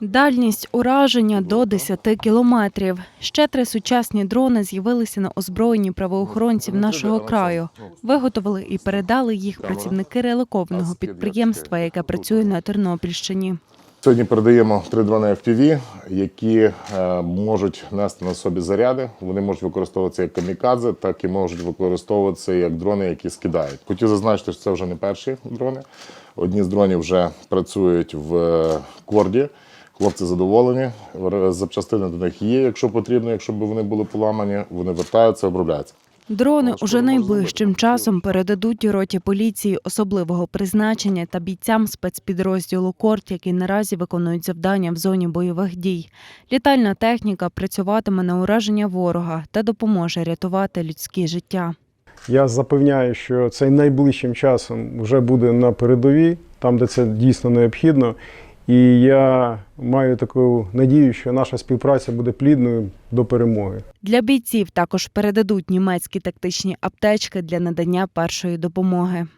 Дальність ураження до 10 кілометрів. Ще три сучасні дрони з'явилися на озброєнні правоохоронців нашого краю. Виготовили і передали їх працівники релокованого підприємства, яке працює на Тернопільщині. Сьогодні передаємо три дрони FPV, які е, можуть нести на собі заряди. Вони можуть використовуватися як камікадзе, так і можуть використовуватися як дрони, які скидають. Хотів зазначити, що це вже не перші дрони. Одні з дронів вже працюють в е, корді. Хлопці задоволені. Запчастини до них є, якщо потрібно, якщо б вони були поламані, вони вертаються, обробляються. Дрони уже найближчим часом передадуть роті поліції особливого призначення та бійцям спецпідрозділу Корт, які наразі виконують завдання в зоні бойових дій. Літальна техніка працюватиме на ураження ворога та допоможе рятувати людські життя. Я запевняю, що цей найближчим часом вже буде на передовій, там, де це дійсно необхідно. І я маю таку надію, що наша співпраця буде плідною до перемоги. Для бійців також передадуть німецькі тактичні аптечки для надання першої допомоги.